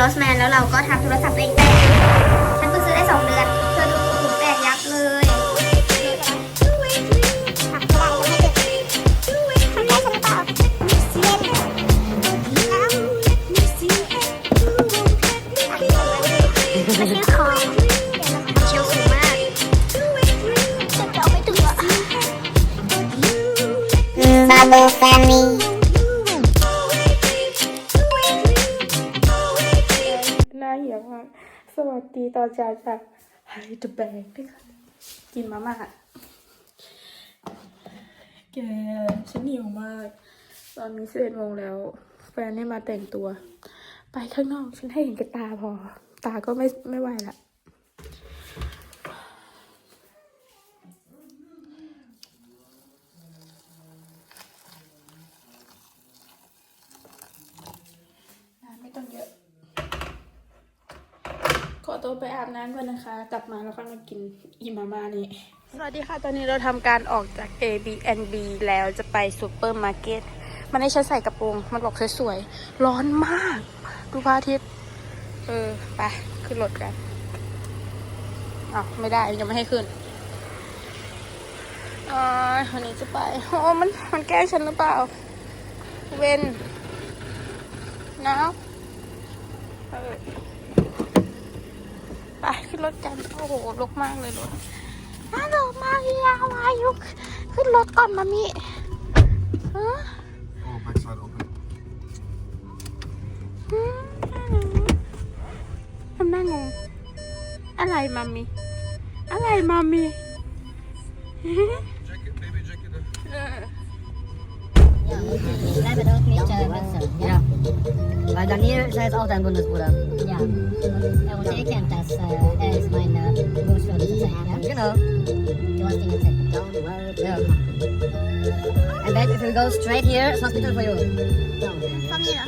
ลอสแมนแล้วเราก็ทำโทรศัพท์เองแตกฉันเพิ่งซื้อได้สองเดือนเธอดูถุงแตกยับเลยทำอะไรไม่ได้ทำได้ฉันหรือเปล่าเสียเลยมาซื้อของเชียวสูงมากจะเอาไม่ถึงหรอ Bubble Family ตีตอนเช้าจากไฮเดแบงด้วยค่ะกินมาม่าแกฉันหิวมาก ตอนนี้สิบเอ็ดโมงแล้ว แฟนให้มาแต่งตัว ไปข้างนอกฉันให้เห็นกับตาพอ ตาก็ไม่ไม่ไหวละ น้ำไม่ต้องเยอะ ขอ ตัวไปอาบน้ำก่อนนะคะ กลับมาแล้วก็มากินอิมาม่านี่ สวัสดีค่ะ ตอนนี้เราทำการออกจาก Airbnb แล้วจะไปซูเปอร์มาร์เก็ต มันให้ฉันใส่กระโปรง มันบอกสวยๆ ร้อนมาก ดูพระอาทิตย์ เออ ไป ขึ้นรถกันอ๋อไม่ได้ยังไม่ให้ขึ้นอ๋อวันนี้จะไป โอ้มัน มันแกล้งฉันหรือเปล่า เวนนาเออ รถกัน โอ้โหลกมากเลยรถฮัลโหลมาเรียวายุขึ้นรถก่อนมามีฮะ Oh, backside open. อืมทำหน้างง อะไรมามีอะไรมามี Ja. Weil Daniel ist ja jetzt auch dein Bundesbruder. Ja. Und er kennt das. er ist mein äh, Genau. Du hast ihn gezeigt. Don't worry. Ja. And if go straight here, it's hospital for you. Here.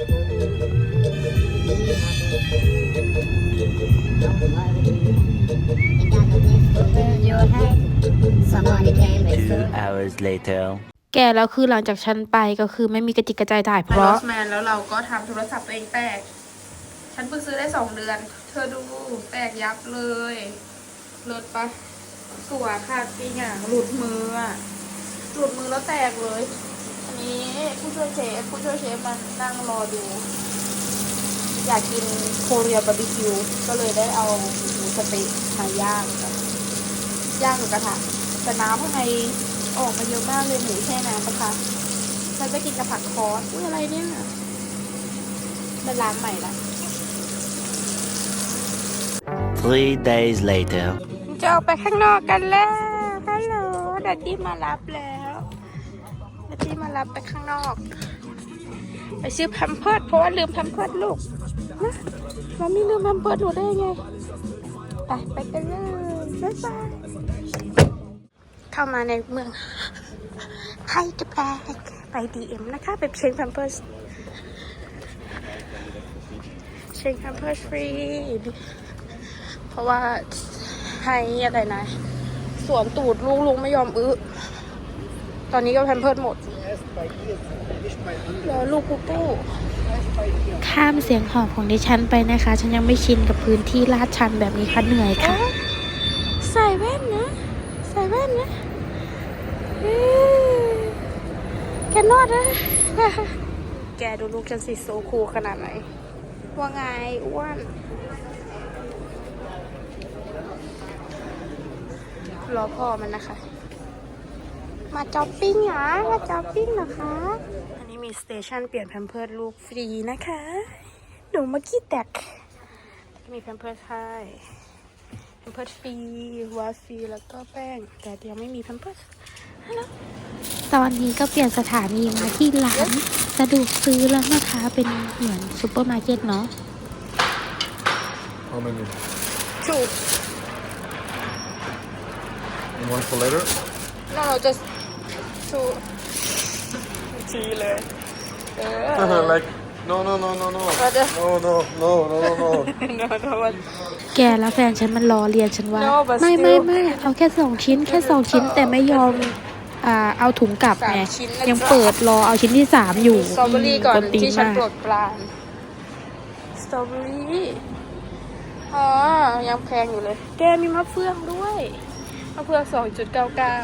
Somebody came Two hours later. แกแล้วคือหลังจากฉันไปก็คือไม่มีกระจิกกระจายถ่ายเพราะ แมนแล้วเราก็ทำโทรศัพท์ตัวเองแตก ฉันเพิ่งซื้อได้สองเดือน เธอดูแตกยับเลยเลิศปะสวยค่ะจริงอะหลุดมืออะหลุดมือแล้วแตกเลย อันนี้ผู้ช่วยเชฟผู้ช่วยเชฟมันนั่งรอดู อยากกินโคเรียบาร์บีคิว ก็เลยได้เอาหมูสเต๊ะมาย่างกันย่างกับกระทะแต่น้ำข้างใน ออกมาเยอะมากเลยหมูแช่น้ำปะคะฉันจะกินกับผักคอสอุ้ยอะไรเนี่ยเป็นร้านใหม่ละ Three days later. จะออกไปข้างนอกกันแล้ว ฮัลโหลดัดดี้มารับแล้วดัดดี้มารับไปข้างนอก ไปซื้อแพมเพิร์ดเพราะว่าลืมแพมเพิร์ดลูกนะเราไม่ลืมแพมเพิร์ดหนูได้ยังไง ไปไปกันเลยบ๊ายบาย เข้ามาในเมืองไฮเดรแบกไปดีเอ็มนะคะไปเช็คแพมเพิร์ดเช็คแพมเพิร์ดฟรีเพราะว่าให้อะไรนะสวมตูดลุงลุงไม่ยอมอื้อตอนนี้ก็แพมเพิร์ดหมดแล้วลูกกูกู้ข้ามเสียงหอบของดิฉันไปนะคะ ฉันยังไม่ชินกับพื้นที่ลาดชันแบบนี้ค่ะเหนื่อยค่ะ ใส่แว่นนะ ใส่แว่นนะเอ้ยแกนอดนะแกดูลูกฉันสิโซคูลขนาดไหน ว่าไงอ้วนรอพ่อมันนะคะ มาจอปปิ้งเหรอ มาจอปปิ้งเหรอคะ อันนี้มีสเตชันเปลี่ยนแพมเพิร์ดลูกฟรีนะคะ หนูมากี้แตก มีแพมเพิร์ดให้แพ มเพิร์ดฟรีวาฟรีแล้วก็แป้ง แต่ยังไม่มีแพมเพิร์ดฮัลโหลตอนนี้ก็เปลี่ยนสถานีมาที่ร้านสะดวกซื้อแล้วนะคะเป็นเหมือนซูเปอร์มาร์เก็ตเนาะ How many? ถูก And one for later? No, no, just two. ทีเลยเออ like, no, no, no, no, no. What the- No, no, no, no, no, no. no, no, what? แกแล้วแฟนฉันมันรอเรียนฉันว่าไม่ไม่ไม่เอาแค่สองชิ้น แค่สองชิ้นแต่ไม่ยอมอ่าเอาถุงกลับไงยังเปิดรอเอาชิ้นที่สามอยู่สตรอเบอรี่ก่อนตีที่ฉันมากโปรดปรานสตตรอเบอรี่อ๋อยังแพงอยู่เลย แกมีมะเฟืองด้วยมะเฟืองสองจุดเก้าเก้า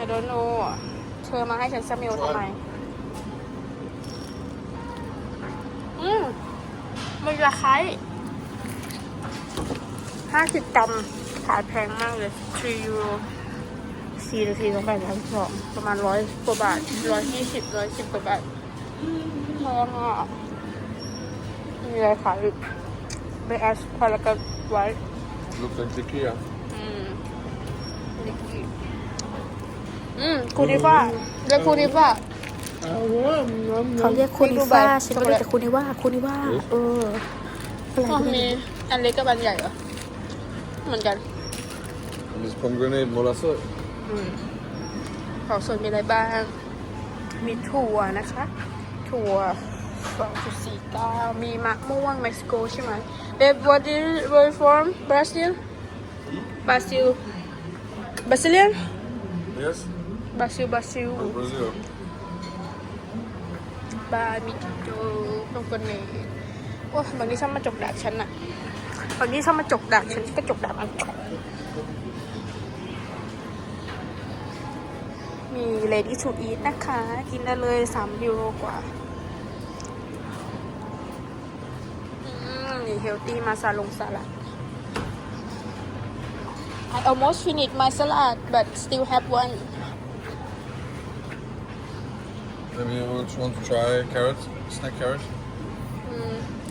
I don't know อะเธ อมาให้ฉันสมิลทำไม อืมมันราคายห้าสิบกรัมขายแพงมากเลย3ยูโรสี่นาทีต้องไปร้านสองประมาณร้อยกว่าบาทร้อยยี่สิบร้อยสิบกว่าบาทแพงอะมีอะไรขายอีกไปแอสพารากันไว้ Looks like Ikea. อืมนิกกี้ อืมคูนิฟ้าเรียกคูนิฟ้าเขาเรียกคูนิฟ้าฉันก็เรียกแต่คูนิว่าคูนิว่าเอออะไรมีอันเล็กกับอันใหญ่เหรอเหมือนกัน And this pomegranate molasses. อืมของส่วนมีอะไรบ้าง มีถั่วนะคะ ถั่ว2.49มีมะม่วงเม็กซิโกใช่ไหม Babe what is where you from Brazil Brazil Brazilian Yes? Brazil Brazil From Brazil. บามิโดตรงคนนี้โอ้ยบางทีชอบมาจกดักฉันอะบางทีชอบมาจกดักฉันก็จกดักมันมี ready to eat นะคะ กินได้เลย3ยูโรกว่าอืมนี่ healthy มาซาลงสลัด I almost finished my salad but still have one Maybe you want want to try carrot, snack carrot.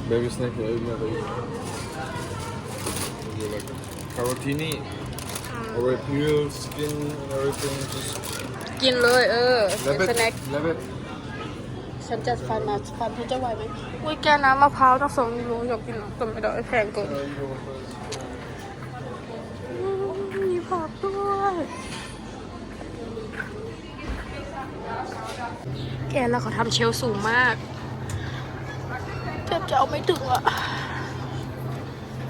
Baby snack, yeah, yeah, baby. You like it. Carotini. Already peeled, skin and everything. Just กินเลย เออ เป็น love สแน็ค it. Love it. ฉันจะฟันนะฟันเธอจะไหวไหมอุ้ยแกน้ำมะพร้าวต้องสองยูโรอยากกินอ่ะแต่ไม่ได้แพงเกินอืมมีผักด้วย แกแล้วเขาทำเชลฟ์สูงมากเกือบจะเอาไม่ถึงอะ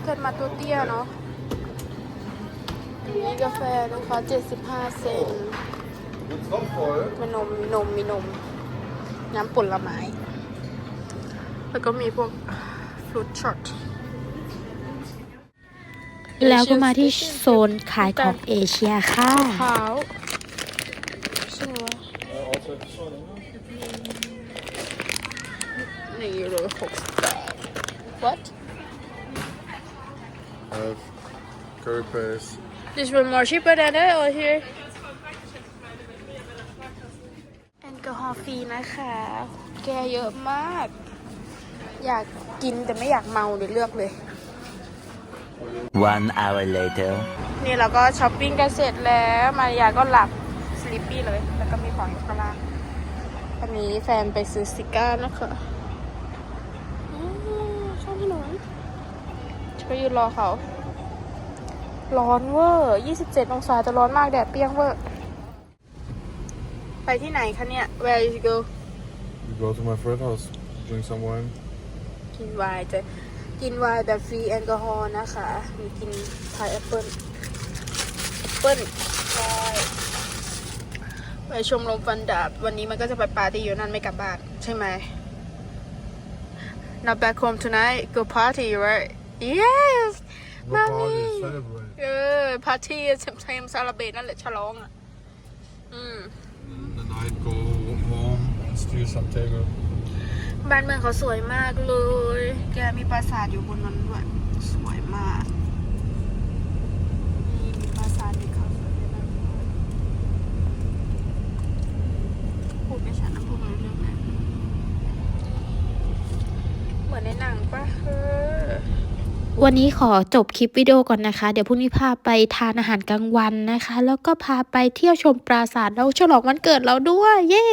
เกิดมาตัวเตี้ยเนาะมีกาแฟนะคะ75 เซนต์ It's not voll. มีนมมีนมมีนม น้ำผลไม้ แล้วก็มีพวกฟรุตช็อตแล้วก็มาที่โซนขายของเอเชียค่ะขาว สวย Uh, also this one. หนึ่งยูโรหกสิบบาท what I have curry paste. this one more cheaper than that or here แอลกอฮอล์ฟรีนะคะ แกเยอะมาก อยากกินแต่ไม่อยากเมาเดี๋ยวเลือกเลย One hour later. นี่เราก็ช้อปปิ้งกันเสร็จแล้ว มายาก็หลับสลิปปี้เลย แล้วก็มีของอยู่ข้างล่างอันนี้แฟนไปซื้อสติกเกอร์นะคะอืมช่องถนน จะไปยืนรอเขา ร้อนเวอร์27 องศาจะร้อนมากแดดเปรี้ยงเวอร์ ไปที่ไหนคะเนี่ย Where you go We go to my friend's house, drink some wine. กินไวน์จะกินไวน์แบบฟรีแอลกอฮอล์นะคะมีกินพายแอปเปิ้ลแอปเปิ้ลใช่ไปชมรมฟันดาบ วันนี้มันก็จะไปปาร์ตี้อยู่นั่นไม่กลับบ้านใช่ไหม Not back home tonight go party right yes No Mommy. party, celebrate. เออปาร์ตี้เซมเซมซาลาเบนั่นแหละฉลองอะอืม And the night go home and steal some table. บ้านเมืองเขาสวยมากเลย แกมีปราสาทอยู่บนนั้นด้วย สวยมากนี่มีปราสาทที่เขาสวยเลยนะพูดไม่ชัดนะพูดไม่รู้เรื่องนะเหมือนในหนังปะเออ วันนี้ขอจบคลิปวิดีโอก่อนนะคะ เดี๋ยวพรุ่งนี้พาไปทานอาหารกลางวันนะคะ แล้วก็พาไปเที่ยวชมปราสาทแล้วฉลองวันเกิดเราด้วย เย้